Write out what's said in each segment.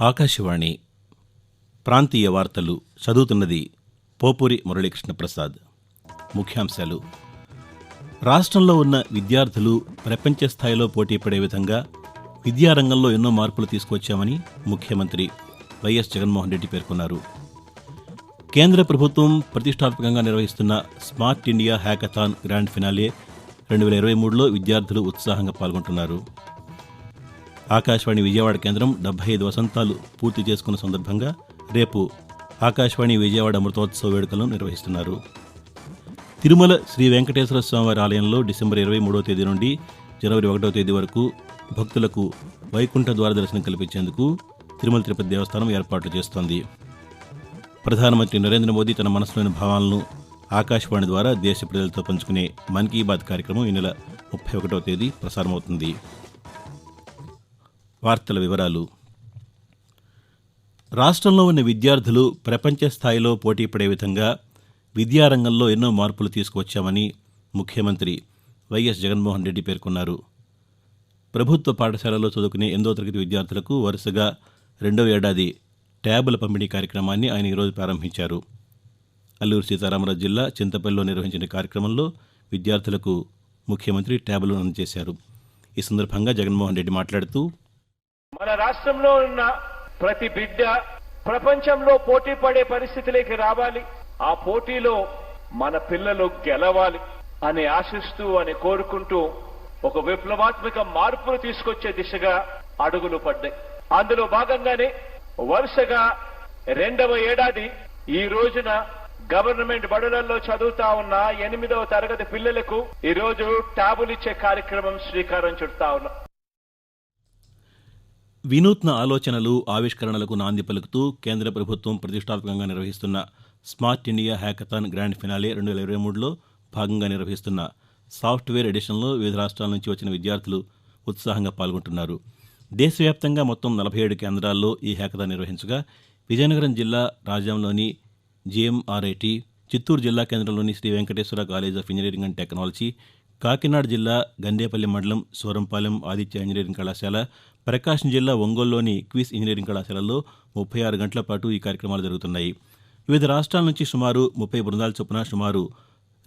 ఆకాశవాణి ప్రాంతీయ వార్తలు చదువుతున్నది పోపూరి మురళీకృష్ణ ప్రసాద్ ముఖ్యాంశాలు. రాష్ట్రంలో ఉన్న విద్యార్థులు ప్రపంచ స్థాయిలో పోటీ పడే విధంగా విద్యారంగంలో ఎన్నో మార్పులు తీసుకొచ్చామని ముఖ్యమంత్రి వైఎస్ జగన్మోహన్ రెడ్డి పేర్కొన్నారు. కేంద్ర ప్రభుత్వం ప్రతిష్టాత్మకంగా నిర్వహిస్తున్న smart India hackathon grand finale రెండు వేల ఇరవై మూడులో విద్యార్థులు ఉత్సాహంగా పాల్గొంటున్నారు. ఆకాశవాణి విజయవాడ కేంద్రం డెబ్బై ఐదు వసంతాలు పూర్తి చేసుకున్న సందర్భంగా రేపు ఆకాశవాణి విజయవాడ అమృతోత్సవ వేడుకలను నిర్వహిస్తున్నారు. తిరుమల శ్రీ వెంకటేశ్వర స్వామివారి ఆలయంలో డిసెంబర్ ఇరవై మూడవ తేదీ నుండి జనవరి ఒకటవ తేదీ వరకు భక్తులకు వైకుంఠ ద్వార దర్శనం కల్పించేందుకు తిరుమల తిరుపతి దేవస్థానం ఏర్పాట్లు చేస్తోంది. ప్రధానమంత్రి నరేంద్ర మోదీ తన మనసులోని భావాలను ఆకాశవాణి ద్వారా దేశ ప్రజలతో పంచుకునే మన్ కీ బాత్ కార్యక్రమం ఈ నెల ముప్పై ఒకటవ తేదీ ప్రసారమవుతుంది. వార్తల వివరాలు. రాష్ట్రంలో ఉన్న విద్యార్థులు ప్రపంచ స్థాయిలో పోటీ పడే విధంగా విద్యారంగంలో ఎన్నో మార్పులు తీసుకువచ్చామని ముఖ్యమంత్రి వైఎస్ జగన్మోహన్ రెడ్డి పేర్కొన్నారు. ప్రభుత్వ పాఠశాలలో చదువుకునే ఎనిమిదో తరగతి విద్యార్థులకు వరుసగా రెండవ ఏడాది ట్యాబుల పంపిణీ కార్యక్రమాన్ని ఆయన ఈరోజు ప్రారంభించారు. అల్లూరు సీతారామరాజు జిల్లా చింతపల్లిలో నిర్వహించిన కార్యక్రమంలో విద్యార్థులకు ముఖ్యమంత్రి ట్యాబులను అందజేశారు. ఈ సందర్భంగా జగన్మోహన్ రెడ్డి మాట్లాడుతూ మన రాష్ట్రంలో ఉన్న ప్రతి బిడ్డ ప్రపంచంలో పోటీ పడే పరిస్థితిలోకి రావాలి. ఆ పోటీలో మన పిల్లలు గెలవాలి అని ఆశిస్తూ అని కోరుకుంటూ ఒక విప్లవాత్మక మార్పులు తీసుకొచ్చే దిశగా అడుగులు పడ్డాయి. అందులో భాగంగానే వరుసగా రెండవ ఏడాది ఈ రోజున గవర్నమెంట్ బడులలో చదువుతా ఉన్న ఎనిమిదవ తరగతి పిల్లలకు ఈ రోజు ట్యాబులు ఇచ్చే కార్యక్రమం శ్రీకారం చుడతా ఉన్నాం. వినూత్న ఆలోచనలు ఆవిష్కరణలకు నాంది పలుకుతూ కేంద్ర ప్రభుత్వం ప్రతిష్టాత్మకంగా నిర్వహిస్తున్న smart India hackathon grand finale రెండు వేల ఇరవై మూడులో భాగంగా నిర్వహిస్తున్న సాఫ్ట్వేర్ ఎడిషన్లో వివిధ రాష్ట్రాల నుంచి వచ్చిన విద్యార్థులు ఉత్సాహంగా పాల్గొంటున్నారు. దేశవ్యాప్తంగా మొత్తం నలభై ఏడు కేంద్రాల్లో ఈ హ్యాకథాన్ నిర్వహించగా విజయనగరం జిల్లా రాజ్యంలోని జిఎంఆర్ఐటి చిత్తూరు జిల్లా కేంద్రంలోని Shri Venkateswara college of engineering and technology Kakinada జిల్లా గండేపల్లి మండలం సూరంపాలెం ఆదిత్య ఇంజనీరింగ్ కళాశాల ప్రకాశం జిల్లా ఒంగోలులోని క్విస్ ఇంజనీరింగ్ కళాశాలలో ముప్పై ఆరు గంటల పాటు ఈ కార్యక్రమాలు జరుగుతున్నాయి. వివిధ రాష్ట్రాల నుంచి సుమారు ముప్పై బృందాల చొప్పున సుమారు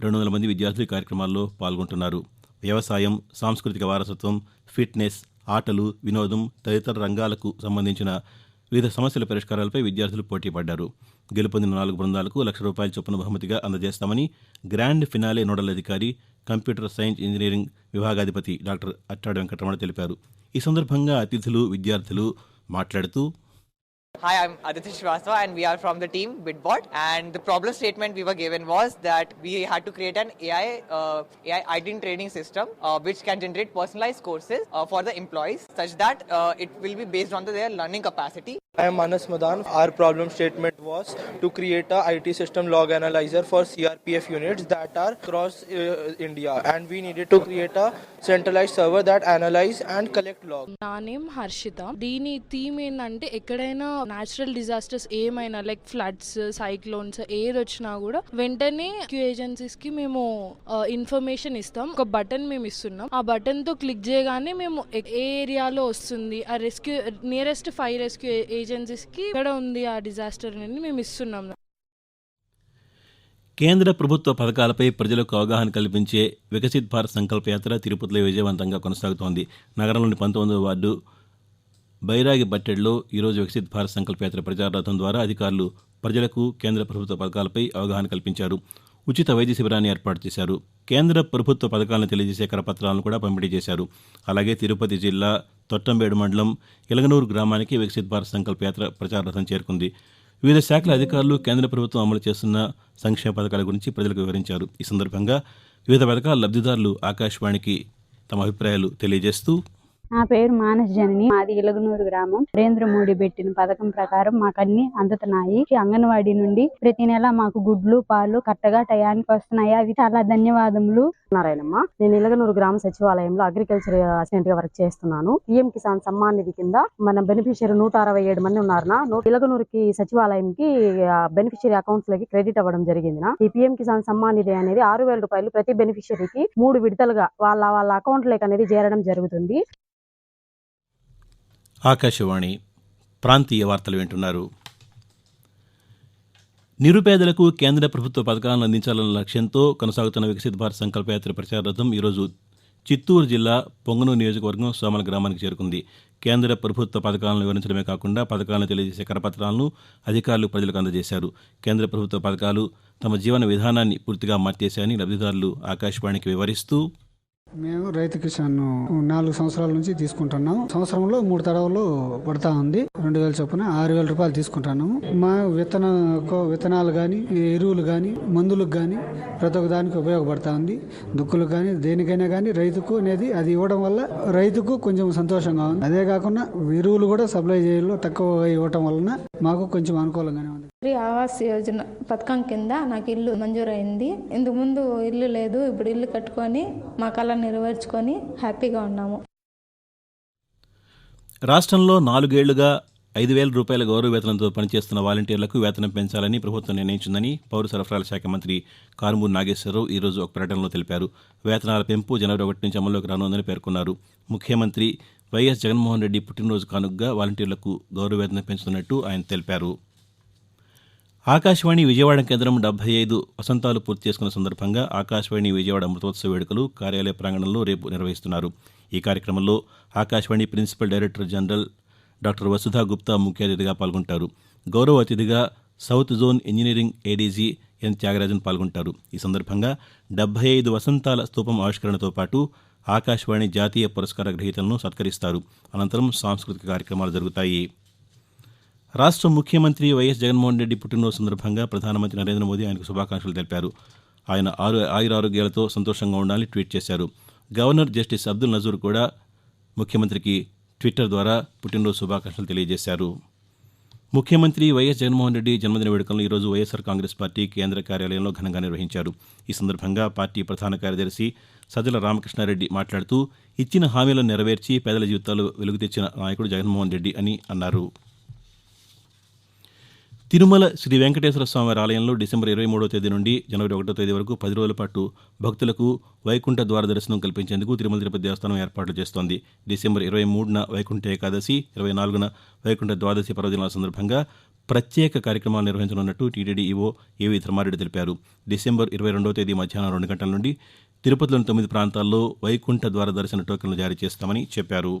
రెండు వందల మంది విద్యార్థులు ఈ కార్యక్రమాల్లో పాల్గొంటున్నారు. వ్యవసాయం సాంస్కృతిక వారసత్వం ఫిట్నెస్ ఆటలు వినోదం తదితర రంగాలకు సంబంధించిన వివిధ సమస్యల పరిష్కారాలపై విద్యార్థులు పోటీ పడ్డారు. గెలుపొందిన నాలుగు బృందాలకు లక్ష రూపాయల చొప్పున బహుమతిగా అందజేస్తామని గ్రాండ్ ఫినాలే నోడల్ అధికారి కంప్యూటర్ సైన్స్ ఇంజనీరింగ్ విభాగాధిపతి డాక్టర్ అట్టాడు వెంకటరమణ తెలిపారు. ఈ సందర్భంగా అతిథులు విద్యార్థులు మాట్లాడుతూ Hi, I'm Aditya Srivastava and we are from the team Bitbot. And the problem statement we were given was that we had to create an AI, uh, AI ID training system uh, which can generate personalized courses uh, for the employees such that uh, it will be based on their learning capacity. I am Manas Madan. Our problem statement was to create a IT system log analyzer for CRPF units that are across uh, India, and we needed to create a centralized server that analyze and collect logs. నా name Harshita దీని theme ఏంటంటే ఎక్కడైనా natural disasters ఏమైనా like floods cyclones ఏది వచ్చినా కూడా వెంటనే queue ఏజెన్సీస్కి మేము ఇన్ఫర్మేషన్ ఇస్తాం ఒక బటన్ మేము ఇస్తున్నాం ఆ బటన్తో క్లిక్ చేయగానే మేము ఏ ఏరియాలో వస్తుంది ఆ రెస్క్యూ నియరెస్ట్ ఫైర్ రెస్క్యూ ఏజెన్సీస్కి ఎక్కడ ఉంది ఆ డిజాస్టర్ అని మేము ఇస్తున్నాం. కేంద్ర ప్రభుత్వ పథకాలపై ప్రజలకు అవగాహన కల్పించే వికసిత్ భారత్ సంకల్ప యాత్ర తిరుపతిలో విజయవంతంగా కొనసాగుతోంది. నగరంలోని పంతొమ్మిదవ వార్డు బైరాగి బట్టెడ్లో ఈరోజు వికసిత్ భారత్ సంకల్ప యాత్ర ప్రచార రథం ద్వారా అధికారులు ప్రజలకు కేంద్ర ప్రభుత్వ పథకాలపై అవగాహన కల్పించారు. ఉచిత వైద్య శిబిరాన్ని ఏర్పాటు చేశారు. కేంద్ర ప్రభుత్వ పథకాలను తెలియజేసే కరపత్రాలను కూడా పంపిణీ చేశారు. అలాగే తిరుపతి జిల్లా తొట్టంబేడు మండలం ఇలగనూరు గ్రామానికి వికసిత్ భారత్ సంకల్ప యాత్ర ప్రచార రథం చేరుకుంది. వివిధ శాఖల అధికారులు కేంద్ర ప్రభుత్వం అమలు చేస్తున్న సంక్షేమ పథకాల గురించి ప్రజలకు వివరించారు. ఈ సందర్భంగా వివిధ పథకాల లబ్ధిదారులు ఆకాశవాణికి తమ అభిప్రాయాలు తెలియజేస్తూ నా పేరు మానస్ జనని. మాది ఇలగనూరు గ్రామం. నరేంద్ర మోడీ పెట్టిన పథకం ప్రకారం మాకు అన్ని అందుతున్నాయి. అంగన్వాడి అంగన్వాడీ నుండి ప్రతి నెల మాకు గుడ్లు పాలు కట్టగా టయానికి వస్తున్నాయి. అవి చాలా ధన్యవాదములు. నారాయణమ్మ నేను ఇలగనూరు గ్రామ సచివాలయంలో అగ్రికల్చర్ అసిస్టెంట్గా వర్క్ చేస్తున్నాను. పిఎం కిసాన్ సమ్మాన్ నిధి కింద మన బెనిఫిషియరీ నూట అరవై ఏడు మంది ఉన్నారు నా నూ- ఇలగనూరుకి సచివాలయంకి బెనిఫిషియరీ అకౌంట్స్ లకి క్రెడిట్ అవ్వడం జరిగింది నా. ఈ పిఎం కిసాన్ సమ్మాన్ నిధి అనేది ఆరు వేల రూపాయలు ప్రతి బెనిఫిషియరీకి మూడు విడతలుగా వాళ్ళ వాళ్ళ అకౌంట్ లకి అనేది చేరడం జరుగుతుంది. ఆకాశవాణి ప్రాంతీయ వార్తలు వింటున్నారు. నిరుపేదలకు కేంద్ర ప్రభుత్వ పథకాలను అందించాలన్న లక్ష్యంతో కొనసాగుతున్న వికసిత్ భారత్ సంకల్పయాత్ర ప్రచార రథం ఈరోజు చిత్తూరు జిల్లా పొంగనూరు నియోజకవర్గం సోమల గ్రామానికి చేరుకుంది. కేంద్ర ప్రభుత్వ పథకాలను వివరించడమే కాకుండా పథకాలను తెలియజేసే కరపత్రాలను అధికారులు ప్రజలకు అందజేశారు. కేంద్ర ప్రభుత్వ పథకాలు తమ జీవన విధానాన్ని పూర్తిగా మార్చేశాయని లబ్ధిదారులు ఆకాశవాణికి వివరిస్తూ మేము రైతు కిసాన్ నాలుగు సంవత్సరాల నుంచి తీసుకుంటున్నాం. సంవత్సరంలో మూడు తడవలు పడతా ఉంది. రెండు వేల చొప్పున ఆరు వేల రూపాయలు తీసుకుంటున్నాము. మా విత్తన విత్తనాలు కానీ ఎరువులు కానీ మందులకు కానీ ప్రతి ఒక్క దానికి ఉపయోగపడతా ఉంది. దుక్కులకు కానీ దేనికైనా కానీ రైతుకు అనేది అది ఇవ్వడం వల్ల రైతుకు కొంచెం సంతోషంగా ఉంది. అదే కాకుండా ఎరువులు కూడా సప్లై చేయడంలో తక్కువ ఇవ్వటం వలన మాకు కొంచెం అనుకూలంగానే ఉంది. ఫ్రీ ఆవాస్ యోజన పథకం కింద నాకు ఇల్లు మంజూరైంది. ఇంతకు ముందు ఇల్లు లేదు ఇప్పుడు ఇల్లు కట్టుకొని మా కళ నెరవేర్చుకొని హ్యాపీగా ఉన్నాము. రాష్ట్రంలో నాలుగేళ్ళుగా ఐదు వేల రూపాయల గౌరవ వేతనంతో పనిచేస్తున్న వాలంటీర్లకు వేతనం పెంచాలని ప్రభుత్వం నిర్ణయించిందని పౌర సరఫరాల శాఖ మంత్రి కారుమూరు నాగేశ్వరరావు ఈరోజు ఒక ప్రకటనలో తెలిపారు. వేతనాల పెంపు జనవరి ఒకటి నుంచి అమల్లోకి రానుందని పేర్కొన్నారు. ముఖ్యమంత్రి వైఎస్ జగన్మోహన్ రెడ్డి పుట్టినరోజు కానుకగా వాలంటీర్లకు గౌరవ వేతనం పెంచుతున్నట్టు ఆయన తెలిపారు. ఆకాశవాణి విజయవాడ కేంద్రం డెబ్బై ఐదు వసంతాలు పూర్తి చేసుకున్న సందర్భంగా ఆకాశవాణి విజయవాడ అమృతోత్సవ వేడుకలు కార్యాలయ ప్రాంగణంలో రేపు నిర్వహిస్తున్నారు. ఈ కార్యక్రమంలో Akashvani principal director general doctor Vasudha Gupta ముఖ్య అతిథిగా పాల్గొంటారు. గౌరవ అతిథిగా south zone engineering ADG N Thyagarajan పాల్గొంటారు. ఈ సందర్భంగా డెబ్బై ఐదు వసంతాల స్తూపం ఆవిష్కరణతో పాటు ఆకాశవాణి జాతీయ పురస్కార గ్రహీతలను సత్కరిస్తారు. అనంతరం సాంస్కృతిక కార్యక్రమాలు జరుగుతాయి. రాష్ట్ర ముఖ్యమంత్రి వైఎస్ జగన్మోహన్ రెడ్డి పుట్టినరోజు సందర్భంగా ప్రధానమంత్రి నరేంద్ర మోదీ ఆయనకు శుభాకాంక్షలు తెలిపారు. ఆయన ఆరు ఆయురారోగ్యాలతో సంతోషంగా ఉండాలని ట్వీట్ చేశారు. గవర్నర్ జస్టిస్ అబ్దుల్ నజూర్ కూడా ముఖ్యమంత్రికి ట్విట్టర్ ద్వారా పుట్టినరోజు శుభాకాంక్షలు తెలియజేశారు. ముఖ్యమంత్రి వైఎస్ జగన్మోహన్ రెడ్డి జన్మదిన వేడుకలను ఈరోజు వైఎస్ఆర్ కాంగ్రెస్ పార్టీ కేంద్ర కార్యాలయంలో ఘనంగా నిర్వహించారు. ఈ సందర్భంగా పార్టీ ప్రధాన కార్యదర్శి సజ్జల రామకృష్ణారెడ్డి మాట్లాడుతూ ఇచ్చిన హామీలను నెరవేర్చి పేదల జీవితాలు వెలుగు తెచ్చిన నాయకుడు జగన్మోహన్ రెడ్డి అని అన్నారు. తిరుమల శ్రీ వెంకటేశ్వర స్వామి ఆలయంలో డిసెంబర్ ఇరవై మూడో తేదీ నుండి జనవరి ఒకటో తేదీ వరకు పది రోజుల పాటు భక్తులకు వైకుంఠ ద్వార దర్శనం కల్పించేందుకు తిరుమల తిరుపతి దేవస్థానం ఏర్పాట్లు చేస్తోంది. డిసెంబర్ ఇరవై మూడున వైకుంఠ ఏకాదశి ఇరవై నాలుగున వైకుంఠ ద్వాదశి పర్వదినాల సందర్భంగా ప్రత్యేక కార్యక్రమాలు నిర్వహించనున్నట్టు టీటీడీ ఈవో ఏవీ ధర్మారెడ్డి తెలిపారు. డిసెంబర్ ఇరవై రెండో తేదీ మధ్యాహ్నం రెండు గంటల నుండి తిరుపతిలోని తొమ్మిది ప్రాంతాల్లో వైకుంఠ ద్వార దర్శన టోకెన్లు జారీ చేస్తామని చెప్పారు.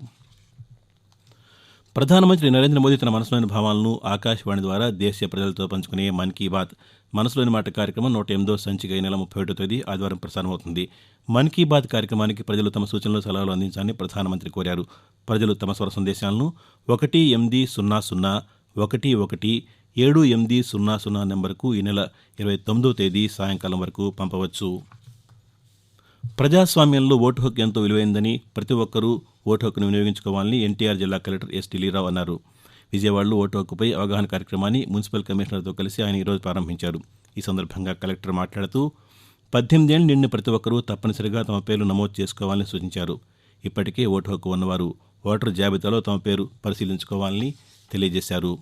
ప్రధానమంత్రి నరేంద్ర మోదీ తన మనసులోని భావాలను ఆకాశవాణి ద్వారా దేశ ప్రజలతో పంచుకునే మన్ కీ బాత్ మనసులోని మాట కార్యక్రమం నూట ఎనిమిదో సంచిక ఈ నెల ముప్పై ఒకటో తేదీ ఆదివారం ప్రసారమవుతుంది. మన్ కీ బాత్ కార్యక్రమానికి ప్రజలు తమ సూచనలు సలహాలు అందించాలని ప్రధానమంత్రి కోరారు. ప్రజలు తమ స్వర సందేశాలను ఒకటి ఎనిమిది సున్నా సున్నా ఒకటి ఒకటి ఏడు ఎనిమిది సున్నా సున్నా నెంబర్కు ఈ నెల ఇరవై తొమ్మిదో తేదీ సాయంకాలం వరకు పంపవచ్చు. ప్రజాస్వామ్యంలో ఓటు హక్కు ఎంతో విలువైందని ప్రతి ఒక్కరూ ఓటు హక్కును వినియోగించుకోవాలని ఎన్టీఆర్ జిల్లా కలెక్టర్ ఎస్ ఢిల్లీరావు అన్నారు. విజయవాడలో ఓటు హక్కుపై అవగాహన కార్యక్రమాన్ని మున్సిపల్ కమిషనర్తో కలిసి ఆయన ఈరోజు ప్రారంభించారు. ఈ సందర్భంగా కలెక్టర్ మాట్లాడుతూ పద్దెనిమిదేళ్ళు నిండిన ప్రతి ఒక్కరూ తప్పనిసరిగా తమ పేర్లు నమోదు చేసుకోవాలని సూచించారు. ఇప్పటికే ఓటు హక్కు ఉన్నవారు ఓటరు జాబితాలో తమ పేరు పరిశీలించుకోవాలని తెలియజేశారు.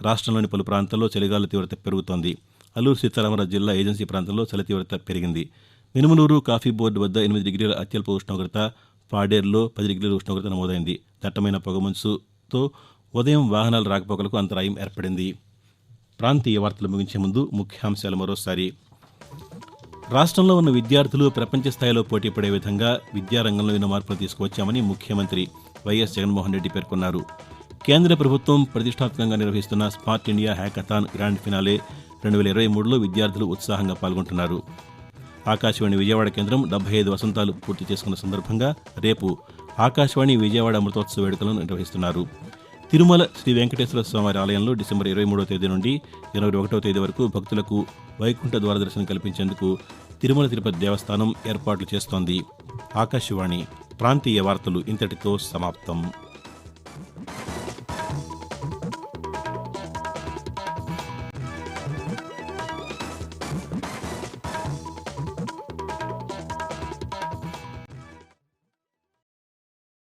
రాష్ట్రంలోని పలు ప్రాంతాల్లో చలిగాల తీవ్రత పెరుగుతోంది. అల్లూరు సీతారామరాజు జిల్లా ఏజెన్సీ ప్రాంతంలో చలి తీవ్రత పెరిగింది. మినుమలూరు కాఫీ బోర్డు వద్ద ఎనిమిది డిగ్రీల అత్యల్ప ఉష్ణోగ్రత పాడేరులో పది డిగ్రీల ఉష్ణోగ్రత నమోదైంది. దట్టమైన పొగమంచుతో ఉదయం వాహనాల రాకపోకలకు అంతరాయం ఏర్పడింది. ప్రాంతీయ వార్తలు ముగించే ముందు ముఖ్యాంశాలు మరోసారి. రాష్ట్రంలో ఉన్న విద్యార్థులు ప్రపంచ స్థాయిలో పోటీ పడే విధంగా విద్యారంగంలో ఎన్నో మార్పులు తీసుకువచ్చామని ముఖ్యమంత్రి వైఎస్ జగన్మోహన్ రెడ్డి పేర్కొన్నారు. కేంద్ర ప్రభుత్వం ప్రతిష్టాత్మకంగా నిర్వహిస్తున్న smart India hackathon grand finale రెండు వేల ఇరవై మూడులో విద్యార్థులు ఉత్సాహంగా పాల్గొంటున్నారు. ఆకాశవాణి విజయవాడ కేంద్రం డెబ్బై ఐదు వసంతాలు పూర్తి చేసుకున్న సందర్భంగా రేపు ఆకాశవాణి విజయవాడ అమృతోత్సవ వేడుకలను నిర్వహిస్తున్నారు. తిరుమల శ్రీ వెంకటేశ్వర స్వామి ఆలయంలో డిసెంబర్ ఇరవై మూడో తేదీ నుండి జనవరి ఒకటో తేదీ వరకు భక్తులకు వైకుంఠ ద్వార దర్శనం కల్పించేందుకు తిరుమల తిరుపతి దేవస్థానం ఏర్పాట్లు చేస్తోంది. ఆకాశవాణి ప్రాంతీయ వార్తలు ఇంతటితో సమాప్తం.